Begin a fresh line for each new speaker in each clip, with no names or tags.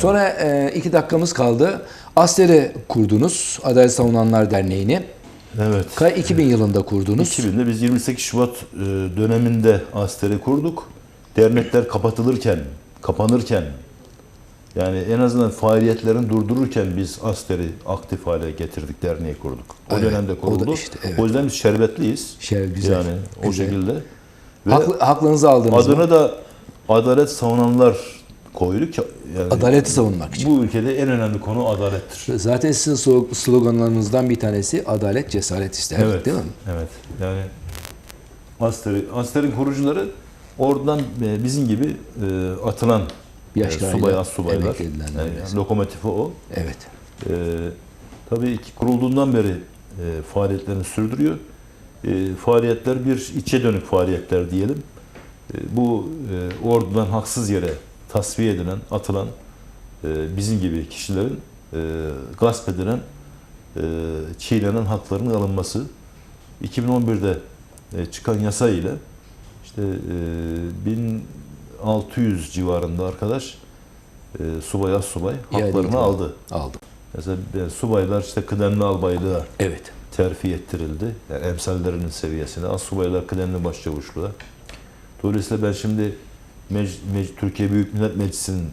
Sonra e, iki dakikamız kaldı. Aster'i kurdunuz. Adalet Savunanlar Derneği'ni.
Evet.
Ka- 2000 yılında kurdunuz.
2000'de biz 28 Şubat e, döneminde Aster'i kurduk. Dernekler kapatılırken, kapanırken yani en azından faaliyetlerini durdururken biz Aster'i aktif hale getirdik, derneği kurduk. O
Evet,
dönemde
o
kuruldu.
işte, evet.
O yüzden biz şerbetliyiz.
Şer- güzel,
Yani o
güzel.
şekilde. Ve
Haklı, haklınızı aldınız mı?
adını da Adalet Savunanlar koyduk. Yani
Adaleti savunmak için.
Bu ülkede en önemli konu adalettir.
Zaten sizin slo- sloganlarınızdan bir tanesi adalet cesaret ister
Evet.
değil mi?
Evet. Yani Aster'i, Aster'in kurucuları oradan e, bizim gibi e, atılan e,
Yaşlarıyla
subay, az subaylar. Yani
mesela.
lokomotifi o.
Evet.
E, tabii ki kurulduğundan beri e, faaliyetlerini sürdürüyor. E, faaliyetler bir içe dönük faaliyetler diyelim. E, bu e, ordudan haksız yere tasfiye edilen, atılan e, bizim gibi kişilerin e, gasp edilen, e, çiğnenen haklarının alınması. 2011'de e, çıkan yasa ile işte e, 1600 civarında arkadaş e, subay az subay haklarını
itibar.
aldı.
Aldım.
Mesela e, subaylar işte kıdemli albaylığa
Evet.
terfi ettirildi. Yani emsallerinin seviyesine. Az subaylar kıdemli başçavuşluğa. Dolayısıyla ben şimdi Mec- Mec- Türkiye Büyük Millet Meclisi'nin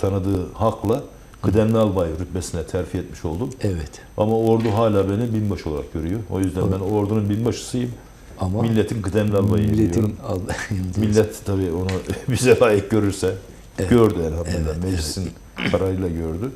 tanıdığı hakla kıdemli albay rütbesine terfi etmiş oldum.
Evet.
Ama ordu hala beni binbaşı olarak görüyor. O yüzden ben ordunun binbaşısıyım.
Ama
Milletin kıdemli albayı
milletin
diyorum.
al-
Millet tabii onu bize layık görürse
Evet.
gördü elhamdülillah.
Evet,
Meclisin kararıyla gördü.